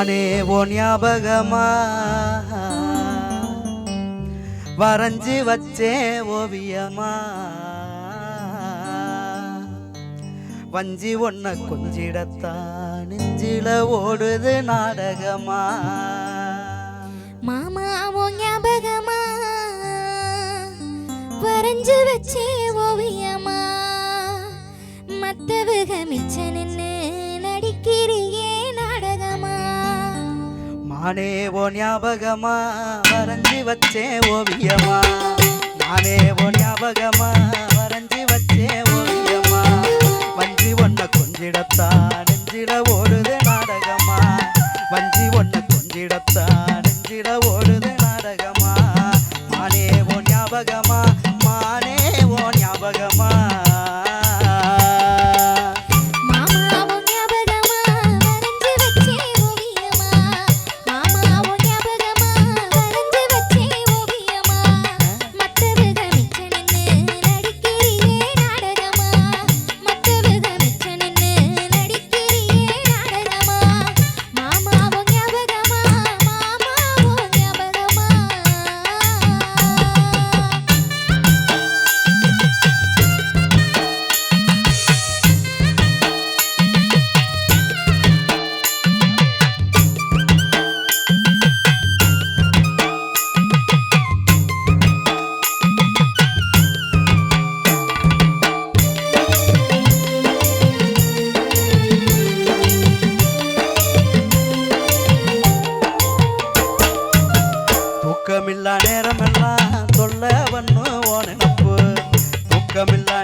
நானே ஓ ஞாபகமா? வரைஞ்சு வச்சே ஓவியமா? வஞ்சி ஒன்ன கொஞ்சிடத்தான் நெஞ்சில ஓடுது நாடகமா? மாமா உன் ஞாபகமா? வரைஞ்சு வச்சே ஓவியமா? மத்தவக மிச்ச நின்னு நடிக்கிற நானே ஓ ஞாபகமா வரைஞ்சி வச்சே ஓவியமா. நானே ஓ ஞாபகமா வரைஞ்சி வச்சே ஓவியமா. வஞ்சி ஒன்ன கொஞ்சிடத்தா நெஞ்சிட ஓடுது நாடகமா. வஞ்சி ஒன்ன கொஞ்சிடத்தா நெஞ்சிட ஓடுது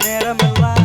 நேரமெல்லாம்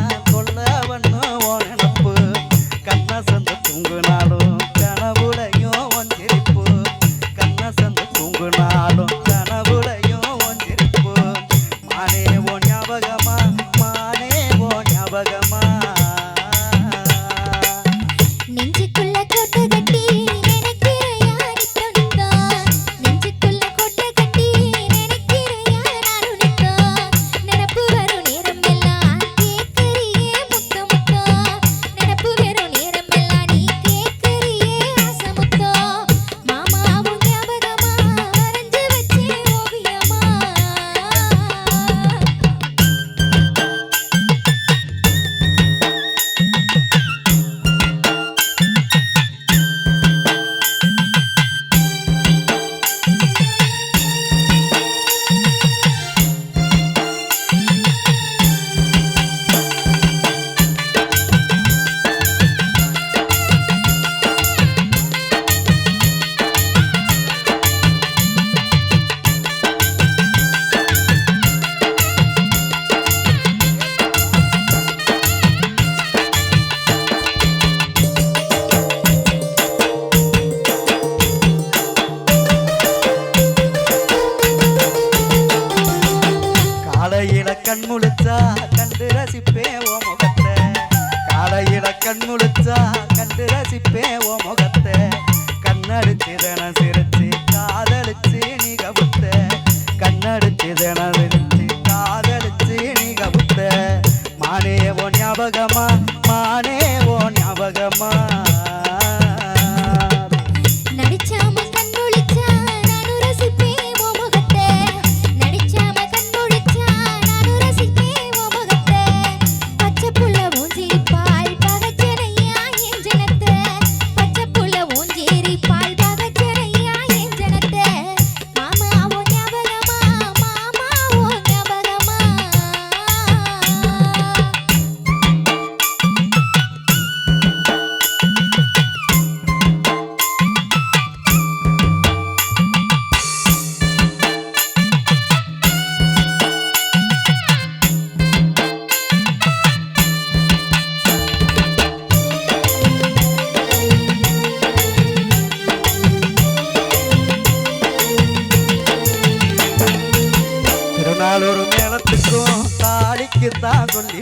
முழிச்சா கண்டு ரசிப்பே ஓ முகத்தை. காலையில கண் முழிச்சா கண்டு ரசிப்பே ஓ முகத்தை. கண்ணடிச்சு தின சிரிச்சு காதலிச்சு நீ கபுத்த கண்ணடிச்சு தின சிரிச்சு காதலிச்சு நீ கபுத்த மானே ஓ ஞாபகமா? திருநாளொரு மேளத்துக்கும் தாலிக்கு தான் சொல்லி